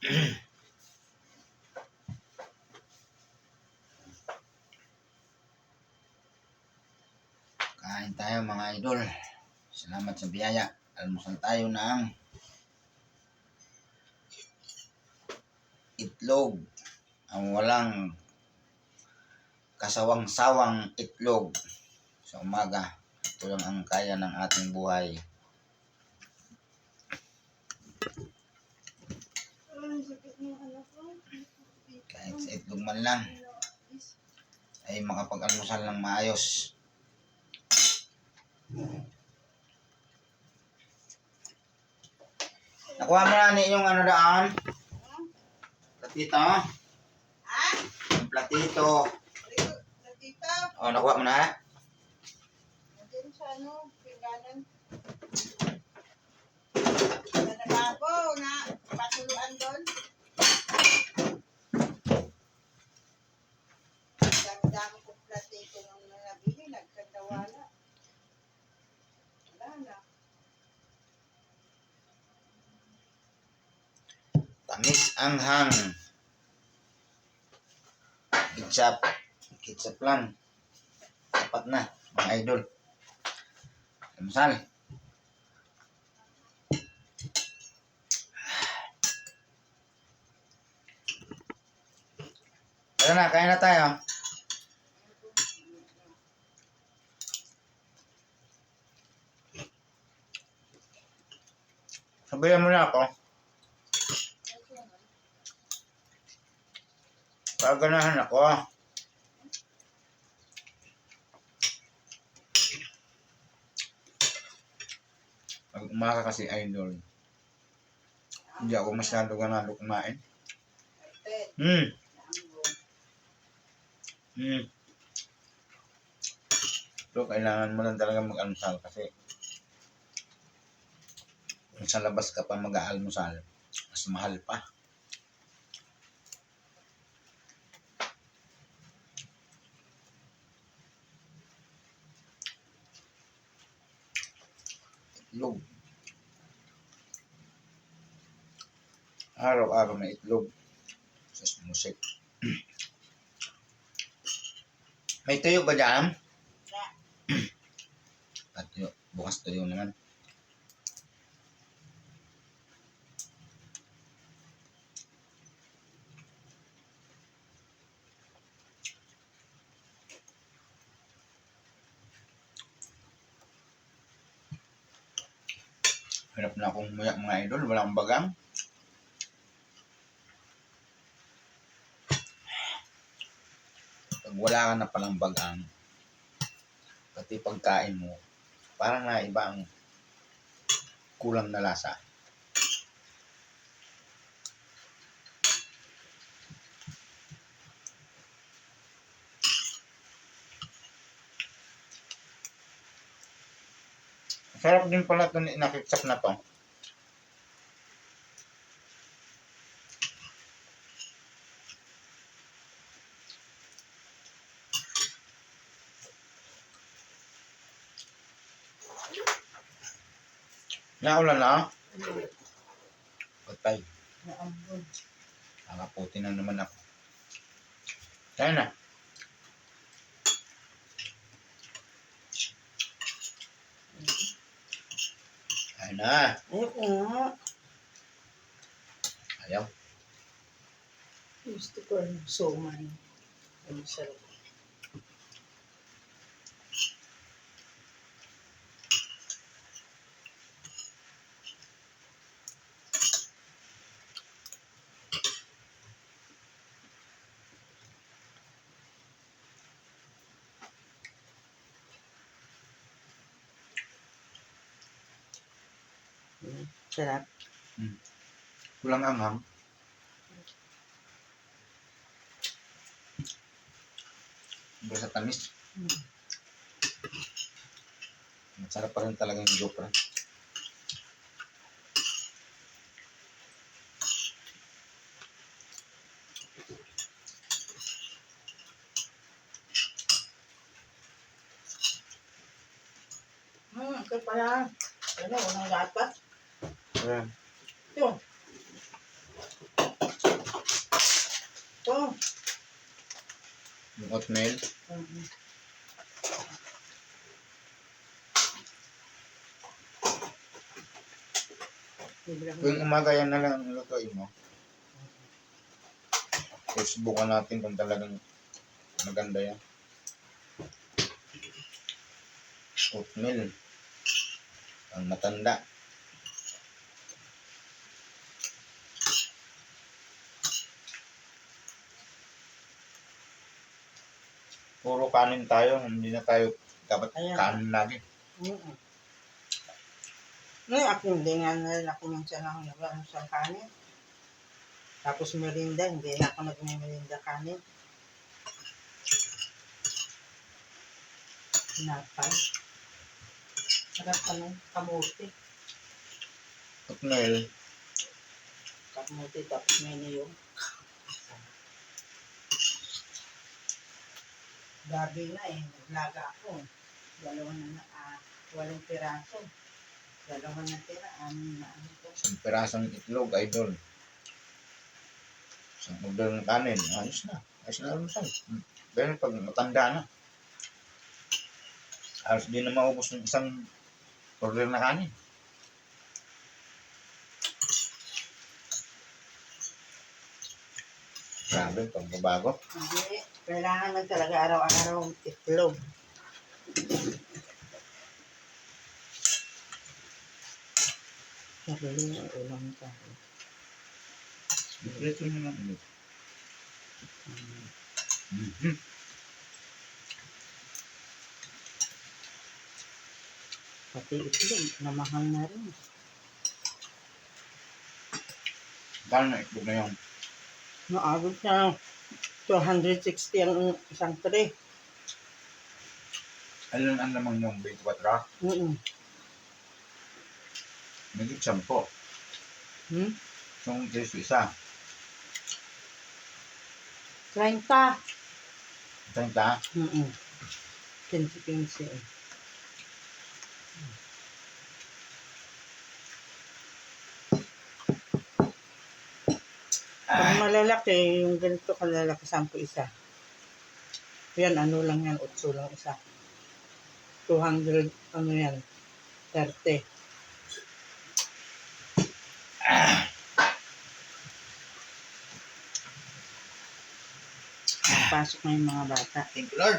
Kain tayo mga idol. Salamat sa biyaya. Almusal tayo ng itlog. Ang walang kasawang-sawang itlog sa umaga. Ito lang ang kaya ng ating buhay. Kahit sa itlog man lang ay makapag-almusal ng maayos. Nakuha mo na ni yung ano daan? Platito. Ha? Yung platito. Natita, O, nakuha mo na? nandiyan sa ano, pingganan. Nanalabo na patuluan doon. Dami-dami kong platito nung nabili, nagkandawala. Wala na. Tamis ang hang. Ketchup. Ketchup lang. Sapat na, mga idol. Almusal. Tara na, kain na tayo. Sabihan mo na ako. Paganahan ako. Pag umaga kasi idol, hindi ako masyado ganado kumain. Mango. Hmm. So, kailangan mo lang talaga mag-almusal kasi sa labas ka pa mag-aalmusal, mas mahal pa. Itlog. Araw-araw na itlog. Sa musik. May tuyo ba dyan? At tuyo. Bukas tuyo naman. Hirap na akong muyak mga idol. Walang bagang. Pag wala ka na palang bagang, pati pagkain mo, parang na iba ang kulang na lasa. Sarap din pala ito nakitsap na to. Naulan na? Patay. Nakaputi na naman ako. Tayo na. Tayo na. Oo. Ayaw. Gusto ko ang somay. Ang sarap. Sarap. Kulang anghang. Iba sa tamis. Mm. Masarap pa rin talaga yung jokra. Hmm, ito pala. Ano, unang dapat. Ayan. Ito. to. Yung oatmeal. Bibili ako Tuwing umaga yan na lang ang lutuin mo. So, subukan natin kung talagang maganda yan. Oatmeal. Ang matanda. Puro kanin tayo, hindi na tayo dapat Ayan. kanin lagi. Mm-mm. Ngayon, ako hindi nga na rin ako minsan ako nagano sa kanin. Tapos merinda, hindi na ako nagmimerinda kanin. Napay. Sarap ano, kamuti. Oatmeal, Kamuti, tapos may niyog. Gabi na eh, naglaga ako. Dalawa na ah, walong piraso. Dalawa na tira, anim na ano ko. isang pirasong itlog, idol. Isang order ng kanin, ayos na. Ayos na almusal. Hmm. Pero pag matanda na, halos di na maubos ng isang order na kanin. Grabe, pagbabago. Hindi, kailangan lang talaga araw-araw itlog. Sarili ang ulam tayo. Ito na lang ulit. Mhm. Pati itlog, namahal na rin. Kano na itlog na yun? Naabot na 260 ang isang tray. Alam ang lamang yung 24? Mm Naging 10. Hmm? Yung keso isa. 30. 30. Mm 15-15 eh. Pag malalaki, yung ganito kalalaki, 10 isa. Yan, ano lang yan, 8 lang isa. 200, ano yan, 30. Pasok na yung mga bata. Thank you, Lord.